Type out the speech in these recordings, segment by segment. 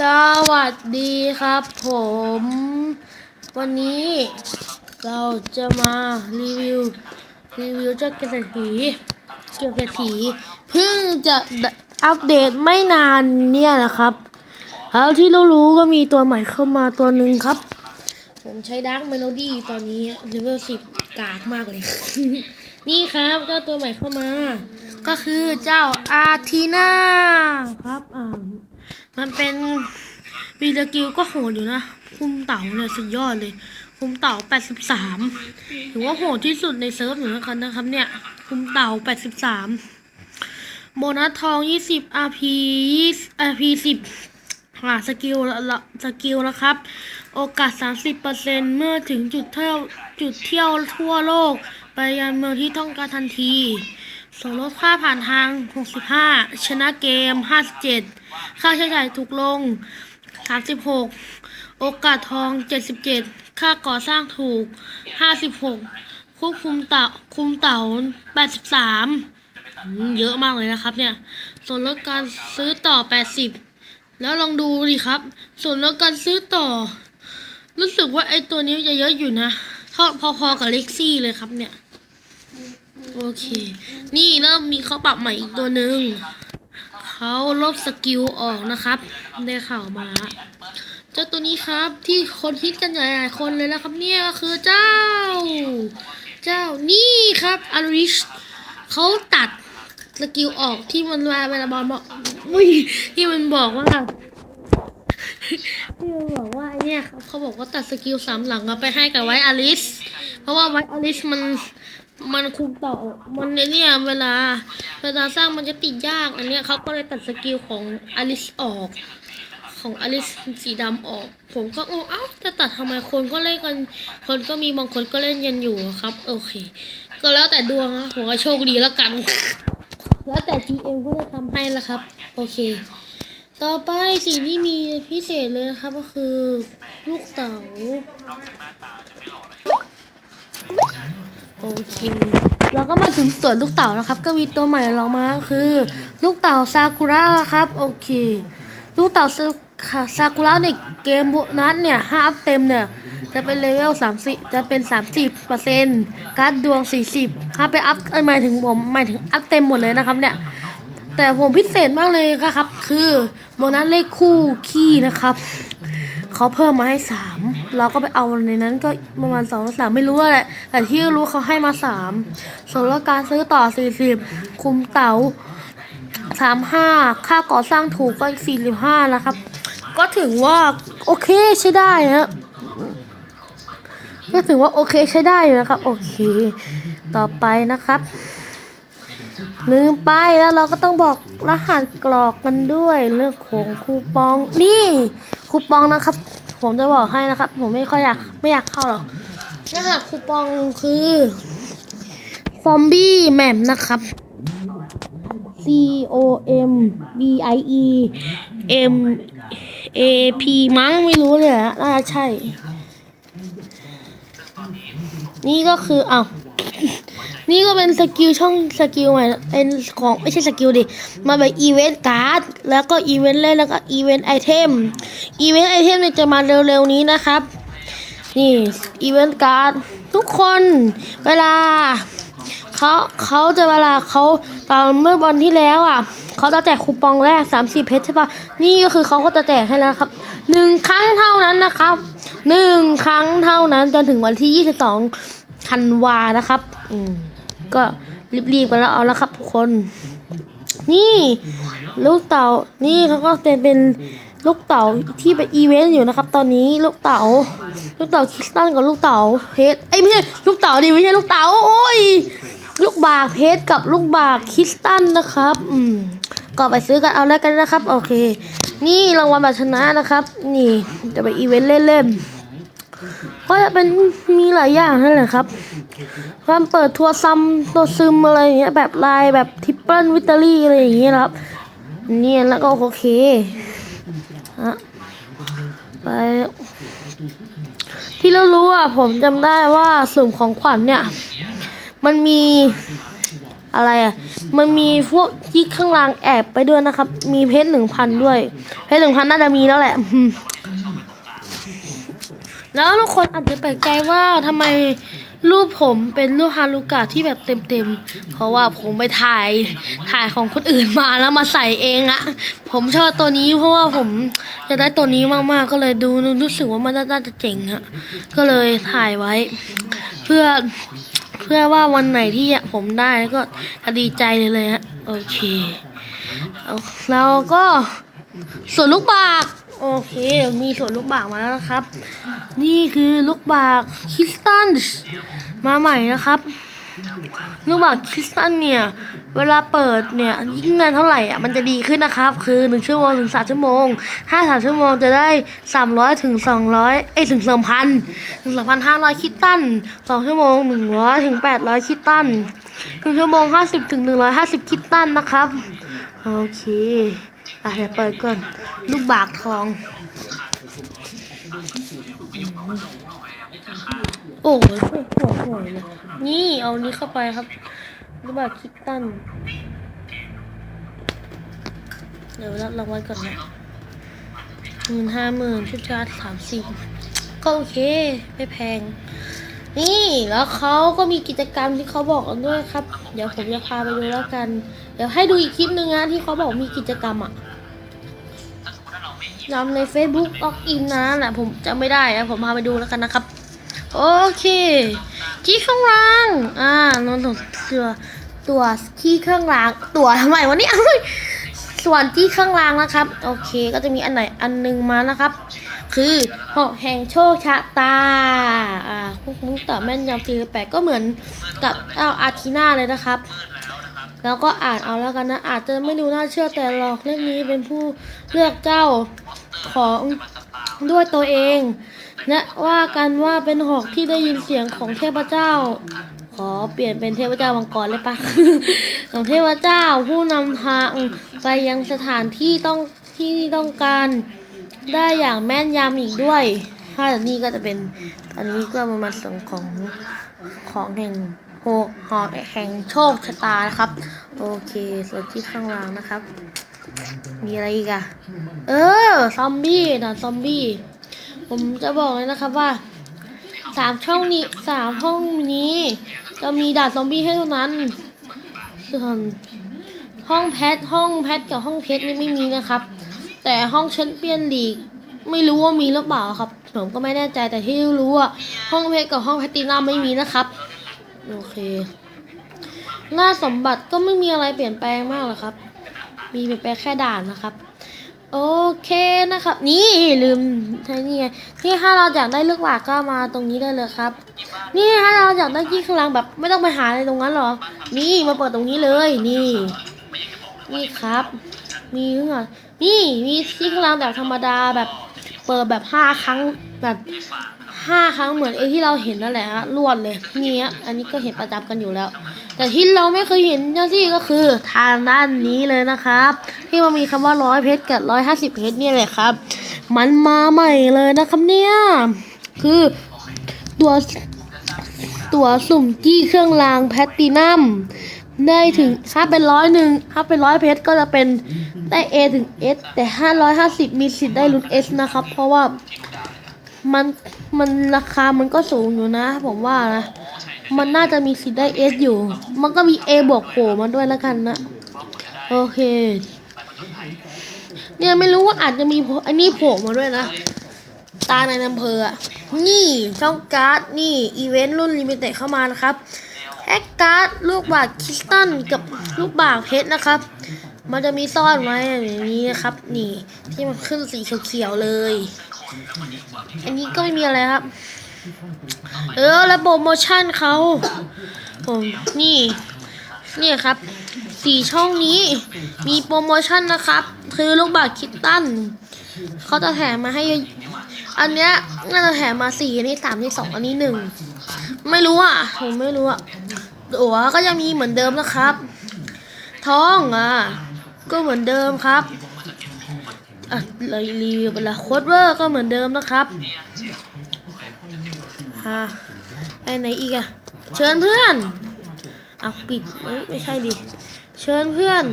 สวัสดีครับผม วันนี้เราจะมารีวิว รีวิวเจ้าเกสถีเกี่ยวกับถีเพิ่งจะอัปเดตไม่นานเนี่ยนะครับแล้วที่เรารู้ก็มีตัวใหม่เข้ามาตัวหนึ่งครับ ผมใช้ดักเมโลดี้ตอนนี้เลเวลสิบกากมากเลย นี่ครับเจ้าตัวใหม่เข้ามา ก็คือเจ้าอาร์ทีนาครับอ่า มันเป็นปีสกิลก็โหดอยู่นะ คุมเต่าเนี่ยสุดยอดเลย คุมเต่า 83 ถือว่าโหดที่สุดในเซิร์ฟเหมือนกันนะครับ เนี่ย คุมเต่า 83 โบนัสทอง 20 RP 20 RP 10อ่าสกิลละละสกิลนะครับ โอกาส 30%เมื่อถึงจุดเที่ยวจุดเที่ยวทั่วโลก ไปยังเมืองที่ต้องการทันทีส่วนลดค่าผ่านทาง 65 ชนะเกม 57 ค่าใช้จ่ายถูกลง 36 โอกาสทอง 77 ค่าก่อสร้างถูก 56 ควบคุมเต่าคุมเต่า 83อืมเยอะมากเลยนะครับเนี่ย ส่วนลดการซื้อต่อ 80 แล้วลองดูดิครับ ส่วนลดการซื้อต่อ รู้สึกว่าไอตัวนี้จะเยอะอยู่นะเท่าพอๆกับเล็กซี่เลยครับเนี่ย โอเค นี่เริ่มมีเขาปรับใหม่อีกตัวหนึ่ง เขาลบสกิลออกนะครับ ได้ข่าวมา เจ้าตัวนี้ครับที่คนฮิตกันหลายๆคนเลยนะครับ เนี่ยก็คือเจ้า เจ้านี่ครับอาริชเขาตัดสกิลออกที่มันเวลาเวลาบอลบอกอุ้ยที่มันบอกว่าที่มันบอกว่าเนี่ยเขาบอกว่าตัดสกิลสามหลังเอาไปให้กับไว้อลิส เพราะว่าไว้อลิสมัน มันคุมต่อ มันเนี่ย เวลา เวลาสร้างมันจะติดยาก อันเนี้ยเขาก็เลยตัดสกิลของอลิสออก ของอลิสสีดำออก ผมก็งงเอ้าจะตัดทำไมคนก็เล่นกัน คนก็มีบางคนก็เล่นยันอยู่ครับ โอเค ก็แล้วแต่ดวงนะผมก็โชคดีแล้วกัน แล้วแต่ GM ก็จะทำให้ละครับ โอเค ต่อไปสิ่งที่มีพิเศษเลยนะครับก็คือ ลูกเต๋า โอเคเราก็มาถึงส่วนลูกเต๋านะครับ ก็มีตัวใหม่ลองมาคือ ลูกเต๋าซากุระครับ โอเค ลูกเต๋าซากุระในเกมโบนัสเนี่ยห้าอัพเต็มเนี่ย จะเป็นเลเวล30จะเป็น30เปอร์เซ็นต์การ์ดดวง40ถ้าไปอัพหมายถึงผมหมายถึงอัพเต็มหมดเลยนะครับเนี่ยแต่ผมพิเศษมากเลยครับ คือโบนัสเลขคู่ขี้นะครับ เขาเพิ่มมาให้สามเราก็ไปเอาในนั้นก็ประมาณสองสามไม่รู้อะไรแต่ที่รู้เขาให้มาสามส่วนว่าการซื้อต่อสี่สิบคุมเต๋าสามห้าค่าก่อสร้างถูกก็สี่สิบห้านะครับ ก็ถือว่าโอเคใช้ได้นะก็ถือว่าโอเคใช้ได้นะครับ โอเค ต่อไปนะครับ ลืมไปแล้วเราก็ต้องบอกรหัสกรอกกันด้วยเรื่องของคูปองนี่คูปองนะครับ ผมจะบอกให้นะครับ ผมไม่ค่อยอยากไม่อยากเข้าหรอกรหัสคูปองคือซอมบี้แมมนะครับ C O M B I E M A P มั้งไม่รู้เลยอะน่าจะใช่ นี่ก็คืออ้าว นี่ก็เป็นสกิลช่องสกิลใหม่เป็นของไม่ใช่สกิลดิมาแบบอีเวนต์การ์ดแล้วก็อีเวนต์เล่นแล้วก็อีเวนต์ไอเทมอีเวนต์ไอเทมเนี่ยจะมาเร็วๆนี้นะครับ นี่อีเวนต์การ์ดทุกคนเวลาเขาเขาจะเวลาเขาตอนเมื่อวันที่แล้วอะเขาจะแจกคูปองแรกสามสิบเพชรใช่ปะนี่ก็คือเขาก็จะแจกให้แล้วครับหนึ่งครั้งเท่านั้นนะครับหนึ่งครั้งเท่านั้นจนถึงวันที่ยี่สิบสองธันวานะครับ อืม ก็รีบๆกันแล้วเอาละครับทุกคน นี่ลูกเต่านี่เขาก็เป็นเป็นลูกเต่าที่เป็นอีเวนต์อยู่นะครับ ตอนนี้ลูกเต่า ลูกเต่าคริสตัลกับลูกเต่าเพชรเอ้ไม่ใช่ลูกเต่าดิไม่ใช่ลูกเต่าโอ้ยลูกบากเพชรกับลูกบากคริสตัลนะครับ อืมก็ไปซื้อกันเอาแล้วกันนะครับ โอเค นี่รางวัลบัตรชนะนะครับ นี่จะไปอีเวนต์เล่นๆ ก็จะเป็นมีหลายอย่างนั่นแหละครับความเปิดทัวร์ซัมตัวซึมอะไรอย่างเงี้ยแบบลายแบบทิปเปิลวิตเตอรี่อะไรอย่างเงี้ยครับเนี่ยแล้วก็โอเคฮะไปที่เรารู้อะผมจำได้ว่าสุ่มของขวัญเนี่ย มันมีอะไรอะ มันมีพวกที่ข้างล่างแอบไปด้วยนะครับ มีเพชรหนึ่งพันด้วย เพชรหนึ่งพันน่าจะมีแล้วแหละ แล้วทุกคนอาจจะแปลกใจว่าทำไมรูปผมเป็นรูปฮารุกะที่แบบเต็มๆ เพราะว่าผมไปถ่ายถ่ายของคนอื่นมาแล้วมาใส่เองอะผมชอบตัวนี้เพราะว่าผมจะได้ตัวนี้มากๆ ก็เลยดูรู้สึกว่ามันน่าจะเจ๋งอะก็เลยถ่ายไว้ เพื่อเพื่อว่าวันไหนที่ผมได้ก็ดีใจเลยเลยฮะโอเคแล้วก็ส่วนลูกบาก โอเค มีส่วนลูกบากมาแล้วนะครับ นี่คือลูกบากคริสตันมาใหม่นะครับ ลูกบากคริสตันเนี่ย เวลาเปิดเนี่ยยิ่งนานเท่าไหร่อะมันจะดีขึ้นนะครับ คือหนึ่งชั่วโมงถึงสามชั่วโมงถ้าสามชั่วโมงจะได้สามร้อยถึงสองร้อยเอ้ยถึงสองพันถึงสองพันห้าร้อยคิดตันสองชั่วโมงหนึ่งร้อยถึงแปดร้อยคิดตันหนึ่งชั่วโมงห้าสิบถึงหนึ่งร้อยห้าสิบคิดตันนะครับ โอเค อะเดี๋ยวเปิดก่อน ลูกบากทอง โอ้โคตรโหโหดนี่เอานี้เข้าไปครับ ลูกบากคิดตัน เดี๋ยวรับรางวัลก่อนนะหมื่นห้าหมื่นชุดชาร์จสามสิบก็โอเค ไม่แพง นี่แล้วเขาก็มีกิจกรรมที่เขาบอกกันด้วยครับ เดี๋ยวผมจะพาไปดูแล้วกัน เดี๋ยวให้ดูอีกคลิปหนึ่งนะที่เขาบอกมีกิจกรรมอะ นำใน Facebook ออกอินนะแหละผมจะไม่ได้นะผมพาไปดูแล้วกันนะครับ โอเค ที่ข้างล่างอ่านนตัวตัวตัวที่ข้างล่างตัวทำไมวะเนี่ยส่วนที่ข้างล่างนะครับ โอเคก็จะมีอันไหนอันหนึงมานะครับ คือหอกแห่งโชคชะตาอ่าพวกมุกต่อแม่นยำสี่แปดก็เหมือนกับเอาอาทีน่าเลยนะครับ แล้วก็อ่านเอาแล้วกันนะ อาจจะไม่ดูน่าเชื่อแต่หลอกเล่มนี้เป็นผู้เลือกเจ้าของด้วยตัวเองและว่ากันว่าเป็นหอกที่ได้ยินเสียงของเทพเจ้า ขอเปลี่ยนเป็นเทพเจ้ามังกรเลยปะของเทพเจ้าผู้นำทางไปยังสถานที่ต้องที่ต้องการได้อย่างแม่นยำอีกด้วยถ้าอันนี้ก็จะเป็นอันนี้ก็มันมาส่งของของแห่ง โหหอกแห่งโชคชะตานะครับ โอเคส่วนที่ข้างล่างนะครับ มีอะไรอีกอะเออ ซอมบี้นะซอมบี้ ผมจะบอกเลยนะครับว่าสามช่องนี้สามห้องนี้ จะมีด่านซอมบี้ให้เท่านั้นส่วนห้องแพทห้องแพทกับห้องเพชรนี่ไม่มีนะครับ แต่ห้องแชมเปี้ยนลีกไม่รู้ว่ามีหรือเปล่าครับ ผมก็ไม่แน่ใจแต่ที่รู้ว่าห้องเพชรกับห้องแพตตินัมไม่มีนะครับ โอเค หน้าสมบัติก็ไม่มีอะไรเปลี่ยนแปลงมากหรอกครับ มีเปลี่ยนแปลงแค่ด่านนะครับ โอเคนะครับ นี่ลืมใช่นี่ไงที่ถ้าเราอยากได้เลือกหลากก็มาตรงนี้ได้เลยครับ นี่ถ้าเราอยากได้ที่ข้างล่างแบบ ไม่ต้องไปหาอะไรตรงนั้นหรอ นี่มาเปิดตรงนี้เลยนี่ นี่ครับ มีเงื่อนนี่มีที่ข้างล่างแบบธรรมดาแบบ เปิดแบบห้าครั้งแบบ ห้าครั้งเหมือนไอ้ที่เราเห็นนั่นแหละฮะรวดเลยนี่ฮะอันนี้ก็เห็นประจำกันอยู่แล้ว แต่ที่เราไม่เคยเห็นเจ้าที่ก็คือทางด้านนี้เลยนะครับ ที่มันมีคำว่าร้อยเพชรกับร้อยห้าสิบเพชรเนี่ยแหละครับ มันมาใหม่เลยนะครับเนี่ยคือตัวตัวสุ่มจี้เครื่องรางแพตตินัมได้ถึงถ้าเป็นร้อยหนึ่งถ้าเป็นร้อยเพชรก็จะเป็นได้ A ถึง S แต่ห้าร้อยห้าสิบมีสิทธิ์ได้ลุ้น S นะครับ เพราะว่า มันมันราคามันก็สูงอยู่นะ ผมว่านะ มันน่าจะมีสิทธิ์ได้ S อยู่ มันก็มี A บวกโผล่มาด้วยแล้วกันนะ โอเค เนี่ยไม่รู้ว่าอาจจะมีโผล่อันนี้โผล่มาด้วยนะ ตาในอำเภออะนี่ช่องการ์ด นี่ อีเวนต์รุ่นลิมิเต็ดเข้ามานะครับแฮกการ์ด ลูกบาศก์คริสตัลกับลูกบาศก์เพชรนะครับ มันจะมีซ่อนไว้อย่างนี้นะครับ นี่ที่มันขึ้นสีเขียวๆเลย อันนี้ก็ไม่มีอะไรครับ เออ แล้วโปรโมชั่นเขาผมนี่เนี่ยครับ สี่ช่องนี้ มีโปรโมชั่นนะครับ คือลูกบาศก์คิตตันเขาจะแถมมาให้เยอะอันเนี้ยน่าจะแถมมาสี่อันนี้สามอันนี้สองอันนี้หนึ่งไม่รู้อะผมไม่รู้อะตัวก็ยังมีเหมือนเดิมนะครับ ท้องอะ ก็เหมือนเดิมครับ อะเลยรีวิวไปละโคดเวอร์ก็เหมือนเดิมนะครับฮะไอไหนอีกอะเชิญเพื่อนเอาปิดไม่ใช่ดิเชิญเพื่อน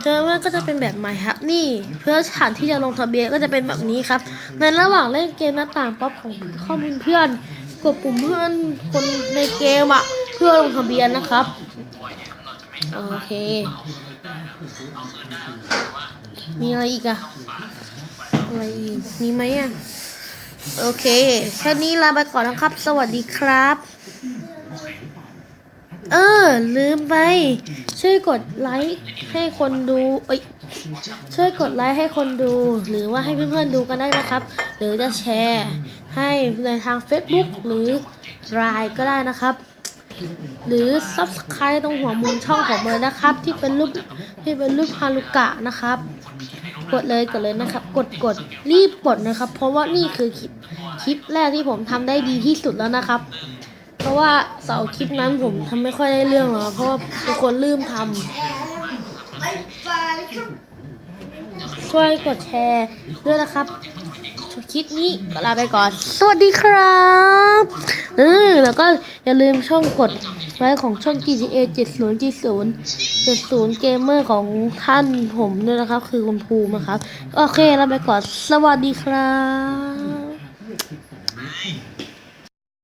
เชิญเพื่อนก็จะเป็นแบบใหม่ครับ นี่เพื่อสถานที่จะลงทะเบียนก็จะเป็นแบบนี้ครับ ในระหว่างเล่นเกมหน้าต่างป๊อปของข้อมูลเพื่อนกดปุ่มเพื่อนคนในเกมอะเพื่อลงทะเบียนนะครับ โอเค มีอะไรอีกอะอะไรอีกมีไหมอะโอเคแค่นี้ลาไปก่อนนะครับ สวัสดีครับ เออ ลืมไป ช่วยกดไลค์ให้คนดู เอ้ย ช่วยกดไลค์ให้คนดู หรือว่าให้เพื่อนๆดูกันได้นะครับ หรือจะแชร์ ให้ในทาง Facebook หรือ Line ก็ได้นะครับ หรือ Subscribe ตรงหัวมุมช่องของเบอร์นะครับ ที่เป็นรูปที่เป็นรูปฮารุกะนะครับ กดเลยกดเลยนะครับ กดกดรีบกดนะครับ เพราะว่านี่คือคลิปคลิปแรกที่ผมทำได้ดีที่สุดแล้วนะครับ เพราะว่าเสาคลิปนั้นผมทำไม่ค่อยได้เรื่องหรอกเพราะว่าทุกคนลืมทำช่วยกดแชร์ด้วยนะครับคลิปนี้ก็ลาไปก่อน สวัสดีครับเออแล้วก็อย่าลืมช่องกด ไว้ของช่อง GTA 70 70 70 เกมเมอร์ของท่านผมด้วยนะครับ คือคุณภูมินะครับ โอเคลาไปก่อน สวัสดีครับ